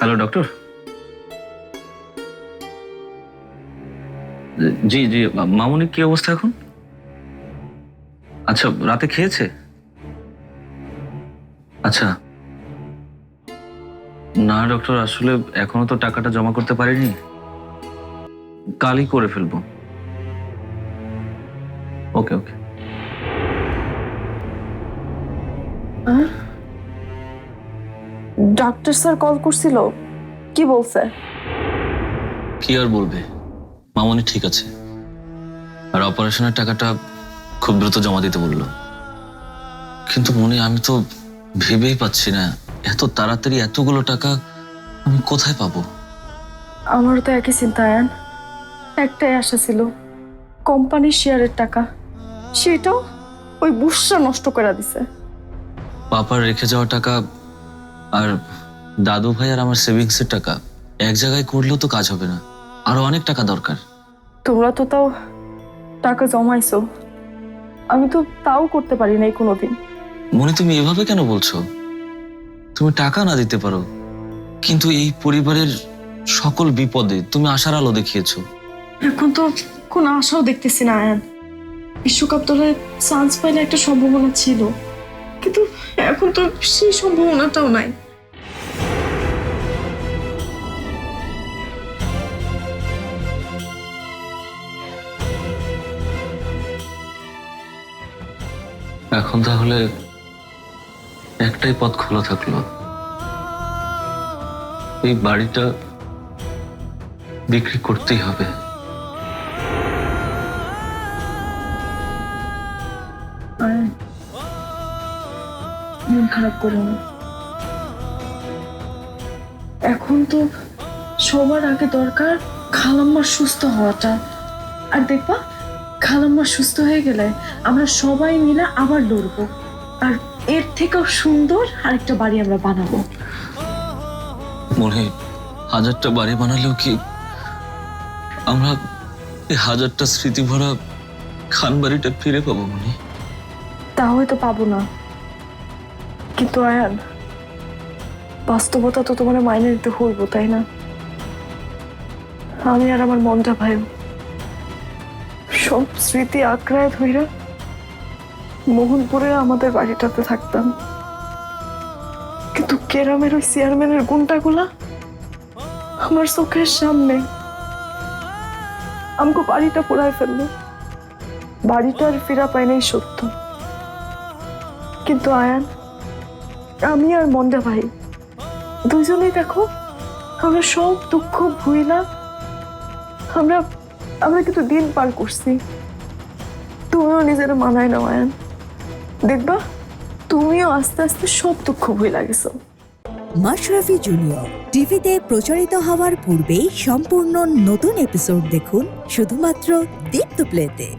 Hello doctor জি জি মামুনি কি অবস্থা এখন? আচ্ছা রাতে খেয়েছে? আচ্ছা। না ডক্টর আসলে এখনও তো টাকাটা জমা করতে পারিনি। কালই করে ফেলব। Okay okay. Doctor sir call করছিল? কি বলছে? কি আর বলবে? মামনি ঠিক আছে। আর অপারেশনের টাকাটা খুব দ্রুত জমা দিতে বলল। কিন্তু মনে আমি তো ভেবেই পাচ্ছি না এত তাড়াতাড়ি এতগুলো টাকা আমি কোথায় পাবো? আমারও তো একই চিন্তা আয়ান। একটাই আশা ছিল কোম্পানির শেয়ারের টাকা। সেটাও ওই বুসরা নষ্ট করে দিছে। পাপার রেখে যাওয়া টাকা আর দাদু ভাই আর আমার সেভিংসের টাকা এক জায়গায় করলেও তো কাজ হবে না। আরও অনেক টাকা দরকার। তোমরা তো তাও টাকা জমাইছো। আমি তো তাও করতে পারি নাই কোনোদিন। মনে তুমি এভাবে কেন বলছো? তুমি টাকা না দিতে পারো কিন্তু এই পরিবারের সকল বিপদে তুমি আশার আলো দেখিয়েছো। এখন তো কোনো আশাও দেখতেছি না আয়ান। বিশ্বকাপ দলে চান্স পাইলে একটা সম্ভাবনা ছিল। কিন্তু এখন তো সেই সম্ভাবনাটাও নাই। এখন তাহলে একটাই পথ খোলা থাকল। এই বাড়িটা বিক্রি করতেই হবে। আয়ান মন খারাপ করো না। এখন তো সবার আগে দরকার খালাম্মার সুস্থ হওয়াটা। আর দেখবা খালাম্মা সুস্থ হয়ে গেলে আমরা সবাই মিলে আবার লড়বো। আর এর থেকেও সুন্দর আরেকটা বাড়ি আমরা বানাবো। মনে হাজারটা বাড়ি বানালেও কি আমরা এই হাজারটা স্মৃতি ভরা খান বাড়িটা ফিরে পাবো মনে তা হয়তো পাবো না। কিন্তু আয়ান। বাস্তবতা তো তোমার মাইনে নিতে হইব, তাই না? আমি আর আমার মনটা ভাই, সব স্মৃতি আঁকড়ায় ধইরা মোহনপুরে আমাদের বাড়িটাতে থাকতাম। কিন্তু কেরামের ওই চেয়ারম্যানের গুণটাগুলা আমার চোখের সামনে আমাকে বাড়িটা পোড়ায় ফেলল। বাড়িটা আর ফিরা পাই নাই সত্য। কিন্তু আয়ান আমি আর মন্ডা ভাই। দুজনেই দেখো, আমরা সব দুঃখ ভুইলা আমরা আমরা কিন্তু দিন পার করছি। তুমিও নিজের মানায় নাও, আয়ান। দেখবা, তুমিও আস্তে আস্তে সব দুঃখ ভুইলা গেছো। মাশরাফি জুনিয়র, টিভিতে প্রচারিত হওয়ার পূর্বেই সম্পূর্ণ নতুন এপিসোড দেখুন শুধুমাত্র দীপ্ত প্লেতে